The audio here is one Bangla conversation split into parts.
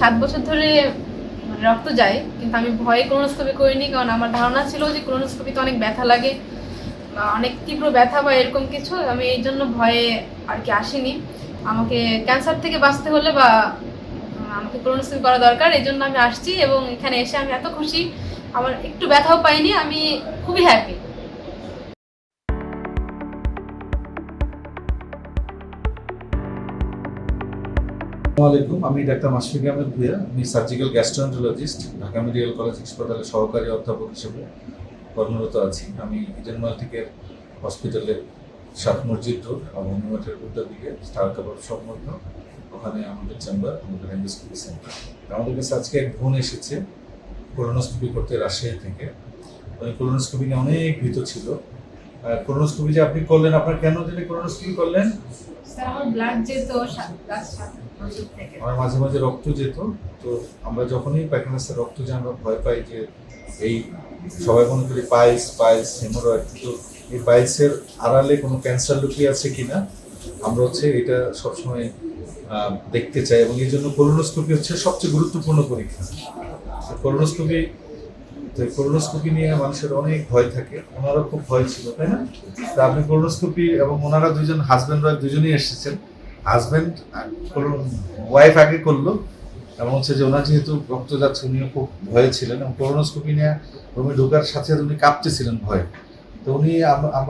সাত বছর ধরে মানে রক্ত যায়, কিন্তু আমি ভয়ে ক্লোনোস্কোপি করিনি, কারণ আমার ধারণা ছিল যে ক্লোনোস্কোপিতে অনেক ব্যথা লাগে অনেক তীব্র ব্যথা বা এরকম কিছু, আমি এই জন্য ভয়ে আর কি আসিনি। আমাকে ক্যান্সার থেকে বাঁচতে হলে বা আমাকে ক্লোনোস্কোপি করা দরকার, এই জন্য আমি আসছি এবং এখানে এসে আমি এত খুশি। আমার একটু ব্যথাও পাইনি, আমি খুবই হ্যাপি আলাইকুম, আমি ডাক্তার মাসফিক আহমেদ ভুইয়া, আমি surgical gastroenterologist Dhaka medical college হাসপাতালে সহকারী অধ্যাপক হিসেবে কর্মরত আছি। আমি ইডেন মাল্টিকের হসপিটালের সাত মসজিদ রোড এবং নিউমার্টের উত্তর দিকে, স্টার কাপড় সংলগ্ন ওখানে আমাদের চেম্বার আমাদের এন্ডোস্কোপি সেন্টার আমাদের কাছে আজকে এক বোন এসেছে কোলোনোস্কোপি করতে রাজশাহী থেকে। ওই কোলোনোস্কোপি নিয়ে অনেক ভীত ছিল। কোলোনোস্কোপি যে আপনি করলেন, আপনার কেন দিলে কোলোনোস্কোপি করলেন? আমার মাঝে মাঝে রক্ত যেত, তো আমরা যখনই পায়খানাস্তার রক্ত যে আমরা ভয় পাই যে এই সবাই মনে করি পাইলস পাইলস হেমোরয়েড, কিন্তু এই পাইলসের আড়ালে কোনো ক্যান্সার লুকিয়ে আছে কিনা, আমরা হচ্ছে এটা সবসময় দেখতে চাই এবং এই জন্য কোলোনোস্কোপি হচ্ছে সবচেয়ে গুরুত্বপূর্ণ পরীক্ষা। কোলোনোস্কোপি তো কোলোনোস্কোপি নিয়ে মানুষের অনেক ভয় থাকে, ওনারও খুব ভয় ছিল, তাই না? তা আপনি কোলোনোস্কোপি এবং ওনারা দুজন হাজব্যান্ড ওয়াইফ দুজনেই এসেছেন। হাজব্যান্ড ওয়াইফ আগে করল, এবং হচ্ছে যে ওনার যেহেতু রক্ত যাচ্ছে, উনিও খুব ভয়ে ছিলেন, এবং কোলোনোস্কোপি নিয়ে রুমে ঢোকার সাথে উনি কাঁপতেছিলেন ভয়ে। তো উনি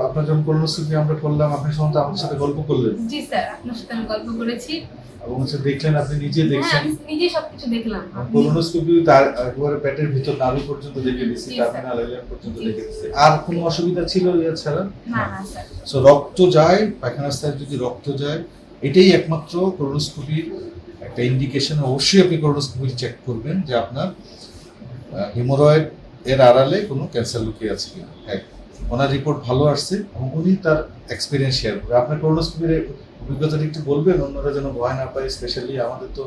আপনার যখন কোলোনোস্কোপি আমরা করলাম, আপনি সময় আমাদের সাথে গল্প করলেন? জি স্যার, আপনার সাথে আমি গল্প করেছি। এবং হচ্ছে দেখলেন আপনি নিজে হ্যাঁ দেখছেন। নিজেই সবকিছু দেখলাম। কোলোনোস্কোপি তার একবারে পেটের ভিতর নাড়ু পর্যন্ত দেখে দিচ্ছি জি, টার্মিনাল স্যার। পর্যন্ত দেখে দিচ্ছি আর কোনো অসুবিধা ছিল ইয়া ছাড়া? না না স্যার। সো রক্ত যায় পায়খানাস্তায় যদি রক্ত যায় এটাই একমাত্র কোলোনোস্কোপির একটা ইন্ডিকেশন অবশ্যই আপনি কোলোনোস্কোপি চেক করবেন যে আপনার হিমোরয়েড এর আড়ালে কোনো ক্যান্সার লুকিয়ে আছে কিনা। এক ওনার রিপোর্ট ভালো আসছে এবং উনি তার এক্সপিরিয়েন্স শেয়ার করবে আপনার কোলোনোস্কোপির অভিজ্ঞতাটা একটু বলবেন? অন্যরা যেন ভয় না পায় স্পেশালি আমাদের তো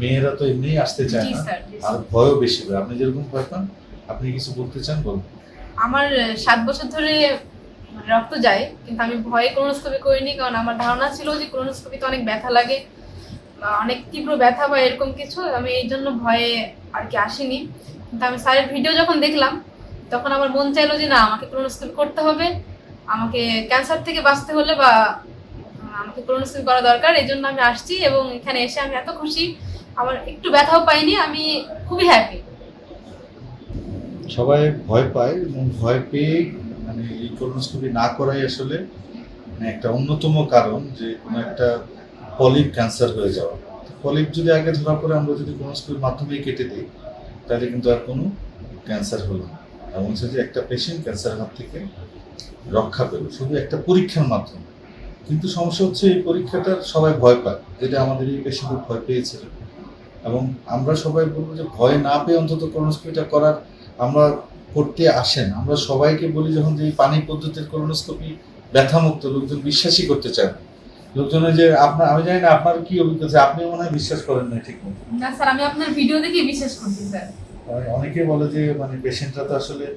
মেয়েরা তো এমনিই আসতে চায় না। আর ভয়ও বেশি পায় আপনি যেরকম ভয় পান আপনি কিছু বলতে চান? বলুন। আমার সাত বছর ধরে রক্ত যায় কিন্তু আমি ভয়ে ক্লোনোস্কোপি করিনি কারণ আমার ধারণা ছিল যে ক্লোনোস্কোপিতে অনেক ব্যথা লাগে অনেক তীব্র ব্যথা বা এরকম কিছু। আমি এই জন্য ভয়ে আর কি আসিনি। কিন্তু আমি স্যারের ভিডিও যখন দেখলাম তখন আমার মন চাইলো যে না, আমাকে ক্লোনোস্কোপি করতে হবে। আমাকে ক্যান্সার থেকে বাঁচতে হলে বা, আমাকে ক্লোনোস্কোপি করা দরকার, এই জন্য আমি আসছি এবং এখানে এসে আমি এত খুশি। আমার একটু ব্যথাও পাইনি, আমি খুবই হ্যাপি সবাই ভয় পায় এবং ভয় পেয়ে মানে এই কোলোনোস্কোপি না করাই আসলে মানে একটা অন্যতম কারণ যে কোনো একটা পলিপ ক্যান্সার হয়ে যাওয়া। পলিপ যদি আগে ধরা পড়ে, আমরা যদি কোলোনোস্কোপির মাধ্যমে কেটে দিই, তাহলে কিন্তু আর কোনো ক্যান্সার হলো না। হচ্ছে যে একটা পেশেন্ট ক্যান্সার হাত থেকে রক্ষা পেল, শুধু একটা পরীক্ষার মাধ্যমে। কিন্তু সমস্যা হচ্ছে এই পরীক্ষাটার সবাই ভয় পায়, যেটা আমাদের এই পেশেন্ট ভয় পেয়েছিল এবং আমরা সবাই বলব যে ভয় না পেয়ে অন্তত কোলোনোস্কোপিটা করার আমরা করতে আসেন। আমরা সবাইকে বলি যখন যে পানি পদ্ধতির কোলোনোস্কোপি ব্যথামুক্ত, লোকজন বিশ্বাসই করতে চায় না। লোকজনের যে আপনার, আমি জানি না আপনার কি অভিজ্ঞতা, আপনি মনে হয় বিশ্বাস করেন না ঠিক মতো। না, স্যার, আমি আপনার ভিডিও দেখে বিশ্বাস করছি, স্যার। অনেকে বলে যে মানে পেশেন্টরা তো আসলে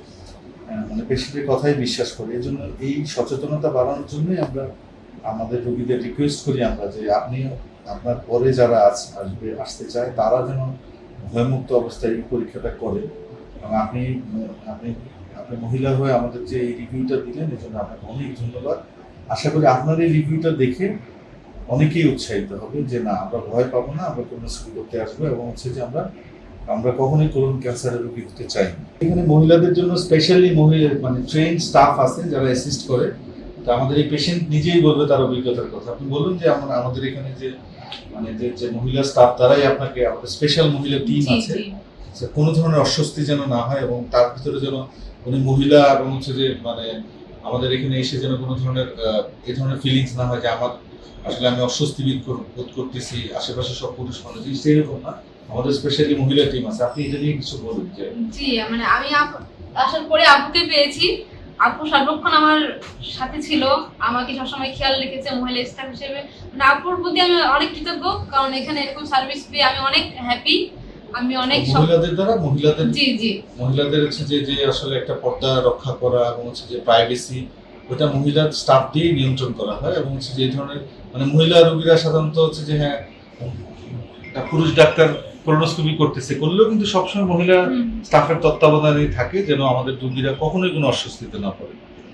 মানে পেশেন্টের কথাই বিশ্বাস করে। এই জন্য এই সচেতনতা বাড়ানোর জন্যই আমরা, আমাদের রোগীদের রিকোয়েস্ট করি আমরা যে আপনি আপনার পরে যারা আস- আসবে, আসতে চায়, তারা যেন ভয়মুক্ত অবস্থায় এই পরীক্ষাটা করে। এবং আপনি আপনি আপনি মহিলা হয়ে আমাদের যে এই রিভিউটা দিলেন এই জন্য আপনাকে অনেক ধন্যবাদ। আশা করি আপনার এই রিভিউটা দেখে অনেকেই উৎসাহিত হবে যে, না, আমরা ভয় পাবো না, আমরা কোনো স্কুল করতে আসব এবং হচ্ছে যে আমরা আমরা কখনোই কোলন ক্যান্সারের রোগী হতে চাই এখানে মহিলাদের জন্য স্পেশালি মহিলা মানে ট্রেন স্টাফ আছে যারা অ্যাসিস্ট করে। তো আমাদের এই পেশেন্ট নিজেই বলবে তার অভিজ্ঞতার কথা। আপনি বলুন যে আমরা আমাদের এখানে যে মানে যে যে মহিলা স্টাফ তারাই আপনাকে আমাদের স্পেশাল মহিলা টিম আছে। যে কোনো ধরনের অস্বস্তি যেন না হয় এবং তার ভিতরে যেন উনি মহিলা এবং হচ্ছে যে মানে আমাদের এখানে এসে যেন কোনো ধরনের এই ধরনের ফিলিংস না হয় যে আমার আসলে আমি অস্বস্তি বোধ বোধ করতেছি আশেপাশে সব পুরুষ মানুষ এই সেরকম না। আমাদের স্পেশালি মহিলা টিম আছে। আপনি এটা নিয়ে কিছু বলুন যে জি মানে আমি আসার পরে আপুকে পেয়েছি। আপু সর্বক্ষণ আমার সাথে ছিল। আমাকে সবসময় খেয়াল রেখেছে মহিলা স্টাফ হিসেবে। মানে আপুর প্রতি আমি অনেক কৃতজ্ঞ কারণ এখানে এরকম সার্ভিস পেয়ে আমি অনেক হ্যাপি আমি অনেক মহিলাদের দ্বারা? মহিলাদের জি জি। মহিলাদের হচ্ছে যে যে আসলে একটা পর্দা রক্ষা করা এবং হচ্ছে যে প্রাইভেসি ওটা মহিলা স্টাফ দিয়ে নিয়ন্ত্রণ করা হয় এবং হচ্ছে যে ধরনের মানে মহিলা রোগীরা সাধারণত হচ্ছে যে হ্যাঁ একটা পুরুষ ডাক্তার কোলোনোস্কোপি করতেছে করলেও কিন্তু সবসময় মহিলা স্টাফের তত্ত্বাবধানে থাকে যেন আমাদের রুগীরা কখনোই কোনো অস্বস্তিতে না পড়ে।